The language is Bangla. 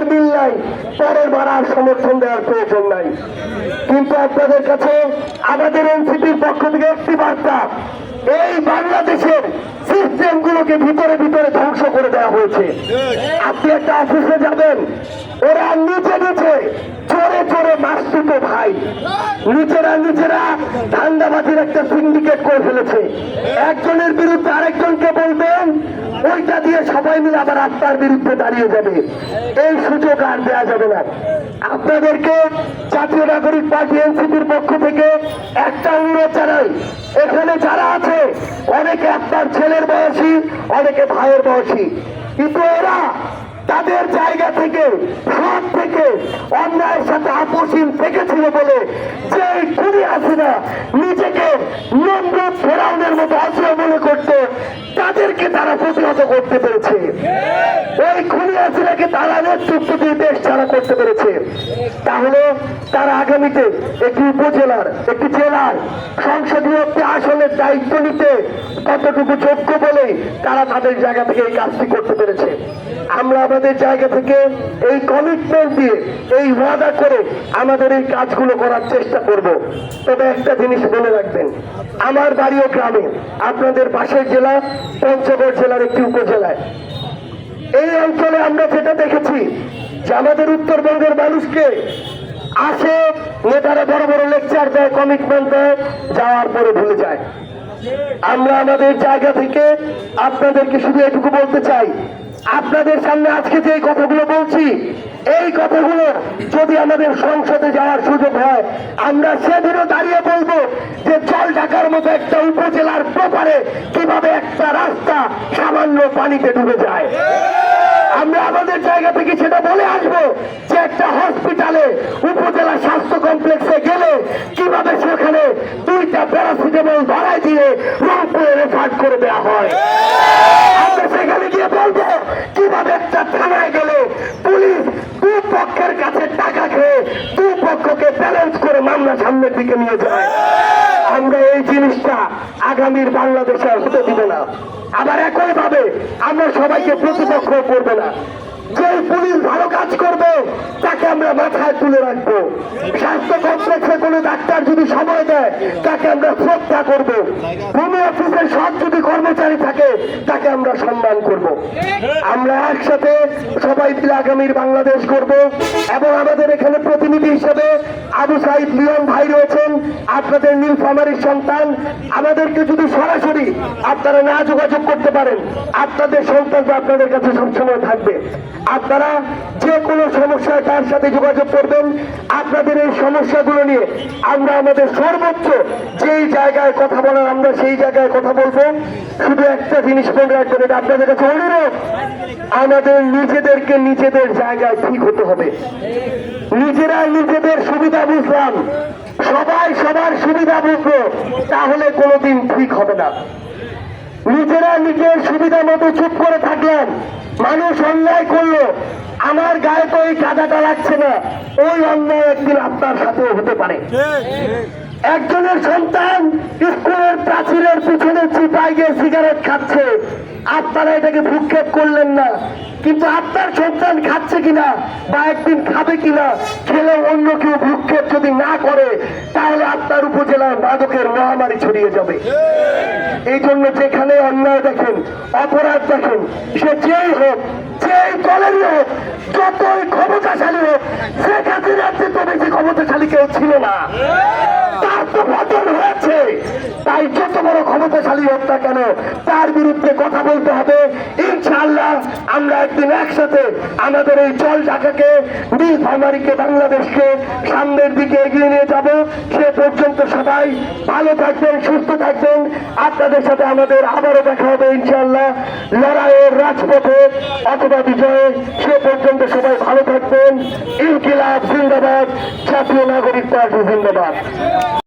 আগের মিল নাই, পরের বার আর সমর্থন দেওয়ার প্রয়োজন নাই। কিন্তু আপনাদের কাছে আমাদের এনসিপির পক্ষ থেকে একটি বার্তা, এই বাংলাদেশের সিস্টেম গুলোকে ভিতরে ভিতরে ধ্বংস করে দেওয়া হয়েছে। আপনি একটা অফিসে যাবেন, ওরা নিচে নিচে চোরে চোরে মাসতুতো ভাই। নিচেরা নিচেরা ধান্দাবাজির একটা সিন্ডিকেট করে ফেলেছে। একজনের বিরুদ্ধে আরেকজনকে বলবেন ওইটা দিয়ে সবাই মিলে আবার আত্মার বিরুদ্ধে দাঁড়িয়ে যাবে। এই সুযোগ আর দেওয়া যাবে না। আপনাদেরকে জাতীয় নাগরিক পার্টি এনসিপির পক্ষ থেকে একটা অনুরোধ জানাই। এখানে যারা আছে, অনেকে আপনার ছেলের বয়সী, অনেকে ভাইয়ের বয়সী। কিন্তু এরা তাদের জায়গা থেকে, সব থেকে অন্যায়ের সাথে আপোষহীন থেকেছিল বলে যে খুবই আছে না নিজেকে নমরুদ ফেরাউনের মতো অস্ত্র মনে করতো, তাদেরকে তারা প্রতিহত করতে পেরেছে। ওই খুনি আসিরাকে তারা নেতৃত্ব দিয়ে দেশ ছাড়া করতে পেরেছে। তাহলে তারা আগামীতে একটি উপজেলার, একটি জেলার সংসদীয় আসনের দায়িত্ব নিতে কতটুকু যোগ্য বলে তারা তাদের জায়গা থেকে এই কাজটি করতে পেরেছে। আমরা আমাদের জায়গা থেকে এই কমিটমেন্ট দিয়ে, এই ওয়াদা করে আমাদের এই কাজগুলো করার চেষ্টা করব। তবে একটা জিনিস মনে রাখবেন। আমার বাড়িও গ্রামে, আপনাদের পাশের জেলা পঞ্চগড় জেলার একটি উপজেলায়। এই অঞ্চলে আমরা যেটা দেখেছি, যে আমাদের উত্তরবঙ্গের মানুষকে আসে, নেতারা বড় বড় লেকচার দেয় কমিটমেন্ট দেয়, যাওয়ার পরে ভুলে যায়। আমরা আমাদের জায়গা থেকে আপনাদেরকে শুধু এটুকু বলতে চাই, আপনাদের সামনে আজকে যে কথাগুলো বলছি এই কথাগুলো যদি আমাদের সংসদে যাওয়ার সুযোগ হয়, আমরা সেদিনও দাঁড়িয়ে বলব যে জল ঢাকার মতো একটা উপজেলার প্রপারে কীভাবে একটা রাস্তা সামান্য পানিতে ডুবে যায়। আমরা আমাদের জায়গা থেকে সেটা বলে আসব যে একটা হসপিটালে, উপজেলা স্বাস্থ্য কমপ্লেক্সে গেলে কীভাবে সেখানে দুইটা প্যারাসিটামল ধরাই দিয়ে রংপুরে রেফার করে দেওয়া হয়। আমরা সেখানে গিয়ে বলব কীভাবে একটা থানায় গেলে মামলা সামনের দিকে নিয়ে যাই। আমরা এই জিনিসটা আগামীর বাংলাদেশে হতে দিব না। আবার একই ভাবে আমরা সবাইকে প্রতিপক্ষ করব না। যে পুলিশ ভালো কাজ করবে, তাকে আমরা মাথায় তুলে রাখব। স্বাস্থ্য কমপ্লেক্সে কোনো ডাক্তার যদি সময় দেয়, তাকে আমরা শ্রদ্ধা করব। ভূমি অফিসের সব যদি কর্মচারী থাকে, তাকে আমরা সম্মান করব। আমরা একসাথে সবাই মিলে আগামীর বাংলাদেশ করব এবং আমাদের এখানে প্রতিনিধি হিসেবে আবু সাইদ লিয়ন ভাই রয়েছেন, আপনাদের নীলফামারীর সন্তান। আমাদেরকে যদি সরাসরি আপনারা না যোগাযোগ করতে পারেন, আপনাদের সন্তান তো আপনাদের কাছে সবসময় থাকবে। আপনারা যে কোনো সমস্যায় তার সাথে যোগাযোগ করবেন আপনাদের এই সমস্যাগুলো নিয়ে আমরা আমাদের সর্বোচ্চ যেই জায়গায় কথা বলার আমরা সেই জায়গায় কথা বলব। শুধু একটা জিনিস মনে রাখবেন, এটা আপনাদের কাছে অনুরোধ, আমাদের নিজেদেরকে নিজেদের জায়গায় ঠিক হতে হবে। নিজেরা নিজেদের সুবিধা বুঝলাম, সবাই সবার সুবিধা বুঝলো, তাহলে কোনোদিন ঠিক হবে না। নিজেরা নিজের সুবিধা মতো চুপ করে থাকলেন। মানুষ অন্যায় করল। আমার গায়ে তো এই কাদাটা লাগছে না। ওই অন্যায় একদিন আপনার সাথেও হতে পারে। একজনের সন্তান স্কুলের প্রাচীরের পিছনে চিপাই গিয়ে সিগারেট খাচ্ছে। আপনারা এটাকে ভূক্ষেপ করলেন না। কিন্তু আপনার সন্তান খাচ্ছে কিনা বা একদিন খাবে কিনা খেলে অন্য কেউ ভূক্ষেপ যদি না করে তাহলে আপনার উপজেলার মাদকের মহামারী ছড়িয়ে যাবে। এই জন্য যেখানে অন্যায় দেখেন অপরাধ দেখেন সে যেই হোক যেই দলেরই হোক যতই ক্ষমতাশালী হোক শেখ হাসিনার চেয়ে তো বেশি ক্ষমতাশালী কেউ ছিল না। বিরুদ্ধে কথা বলতে হবে। ইনশাআল্লাহ আমরা একদিন একসাথে আমাদের এই জল ঢাকাকে নীলফামারীকে বাংলাদেশকে সামনের দিকে এগিয়ে নিয়ে যাব। সে পর্যন্ত সবাই ভালো থাকবেন, সুস্থ থাকবেন। আপনাদের সাথে আমাদের আবারও দেখা হবে ইনশাআল্লাহ। লড়াইয়ের রাজপথে অথবা বিজয়ে সে পর্যন্ত সবাই ভালো থাকবেন। ইনকিলাব জিন্দাবাদ, জাতীয় নাগরিক পার্টি জিন্দাবাদ।